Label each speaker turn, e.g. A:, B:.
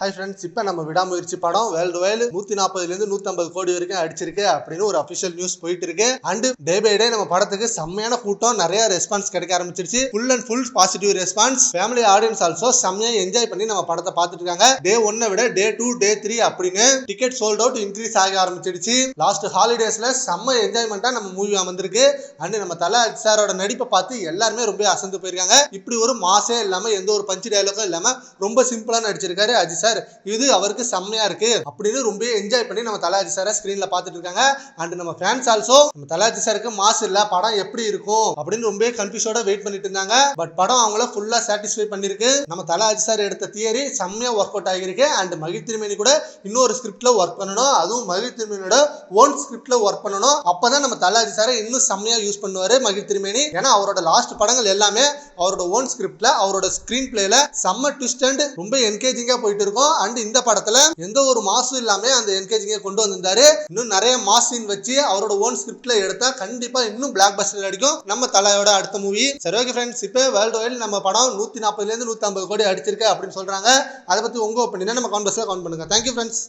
A: Hi friends இப்போ நம்ம விடாமுயற்சி படம் வேர்ல்டு வைடு நூற்றி நாற்பதுலேருந்து நூற்றம்பது கோடி வரைக்கும் அடிச்சிருக்கு அப்படின்னு ஒரு அஃபிஷியல் நியூஸ் போயிட்டு இருக்கு அண்ட் டே பை டே நம்ம படத்துக்கு செம்மையான கூட்டம் நிறைய ரெஸ்பான்ஸ் கிடைக்க ஆரம்பிச்சிருச்சு. Full and full positive response family audience also செம்மையா என்ஜாய் பண்ணி நம்ம படத்தை பார்த்துட்டு இருக்காங்க டே ஒன்னை விட டே டூ டே த்ரீ அப்படின்னு டிக்கெட் சோல்ட் அவுட் இன்க்ரீஸ் ஆக ஆரம்பிச்சிருச்சு. லாஸ்ட் ஹாலிடேஸ்ல செம்ம என்ஜாய்மெண்ட்டாக நம்ம மூவி அமர்ந்திருக்கு. அண்ட் நம்ம தலை சாரோட நடிப்பை பார்த்து எல்லாருமே ரொம்ப அசந்து போயிருக்காங்க. இப்படி ஒரு மாசே இல்லாம எந்த ஒரு பஞ்சு டயலாகும் இல்லாம ரொம்ப சிம்பிளா நடிச்சிருக்காரு அஜித் சார் இது அவருக்கு செம்மையா இருக்கு. அப்படின்னு ரொம்ப என்ஜாய் பண்ணி நம்ம தலாஜி சாரை ஸ்கிரீன்ல பார்த்துட்டு இருக்காங்க. அண்ட் நம்ம ஃபேன்ஸ் ஆல்சோ நம்ம தலாஜி சாருக்கு மாசு இல்ல படம் எப்படி இருக்கும்? அப்படின்னு ரொம்ப கன்ஃபியூஸோட வெயிட் பண்ணிட்டு இருந்தாங்க. பட் படம் அவங்கள ஃபுல்லா சாட்டிஸ்ஃபை பண்ணிருக்கு. நம்ம தலாஜி சார் எடுத்த தியரி செம்மையா ஒர்க் அவுட் ஆகிருக்கு அண்ட் மகிழ் திருமேனி கூட இன்னொரு ஸ்கிரிப்ட்ல ஒர்க் பண்ணணும். அதுவும் மகிழ் திருமேனியோட ஓன் ஸ்கிரிப்ட்ல ஒர்க் பண்ணணும். அப்பதான் நம்ம தலாஜி சாரை இன்னும் செம்மையா யூஸ் பண்ணுவாரு மகிழ் திருமேனி. ஏன்னா அவரோட லாஸ்ட் படங்கள் எல்லாமே அவரோட ஓன் ஸ்கிரிப்ட்ல அவரோட ஸ்கிரீன் பிளேல செம்ம ட்விஸ்ட் அண்ட் ரொம்ப என்கேஜிங்கா போயிட்டு இருக்கும். அண்ட் இந்த படத்துல எந்த ஒரு மாசும் இல்லாம அந்த என்கேஜிங்க கொண்டு வந்திருந்தாரு. இன்னும் நிறைய மாஸ் சீன் வச்சு அவரோட ஓன் ஸ்கிரிப்ட்ல எடுத்தா கண்டிப்பா இன்னும் பிளாக் பஸ்டர் அடிக்கும் நம்ம தலையோட அடுத்த மூவி சரி ஓகே ஃப்ரெண்ட்ஸ் இப்போ வேர்ல்டு வைடு நம்ம படம் நூத்தி நாற்பதுல இருந்து நூத்தி ஐம்பது கோடி அடிச்சிருக்கு அப்படின்னு சொல்றாங்க. அதை பத்தி உங்க ஒப்பீனியன் நம்ம கான்வர்ஸ்ல கவுண்ட் பண்ணுங்க. Thank you friends